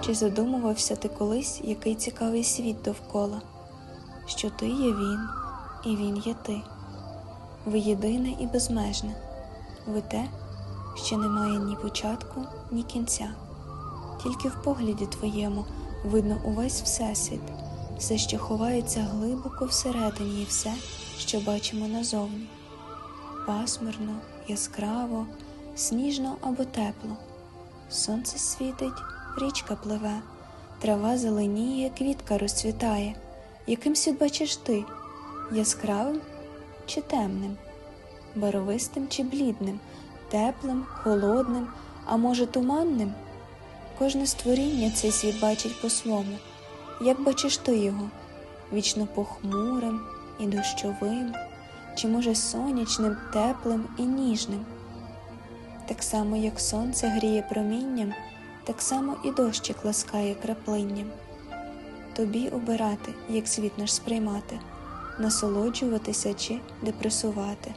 Чи задумувався ти колись, який цікавий світ довкола, що ти є він, і він є ти. Ви єдине і безмежне, ви те, що не має ні початку, ні кінця. Тільки в погляді твоєму видно увесь Всесвіт, все, що ховається глибоко всередині, і все, що бачимо назовні. Пасмурно, яскраво, сніжно або тепло. Сонце світить, річка пливе, трава зеленіє, квітка розцвітає. Яким світ бачиш ти? Яскравим чи темним, баровистим чи блідним, теплим, холодним, а може туманним? Кожне створіння цей світ бачить по-свому. Як бачиш ти його? Вічно похмурим і дощовим, чи може сонячним, теплим і ніжним? Так само, як сонце гріє промінням, так само і дощик ласкає краплинням. Тобі обирати, як світ наш сприймати, насолоджуватися чи депресувати.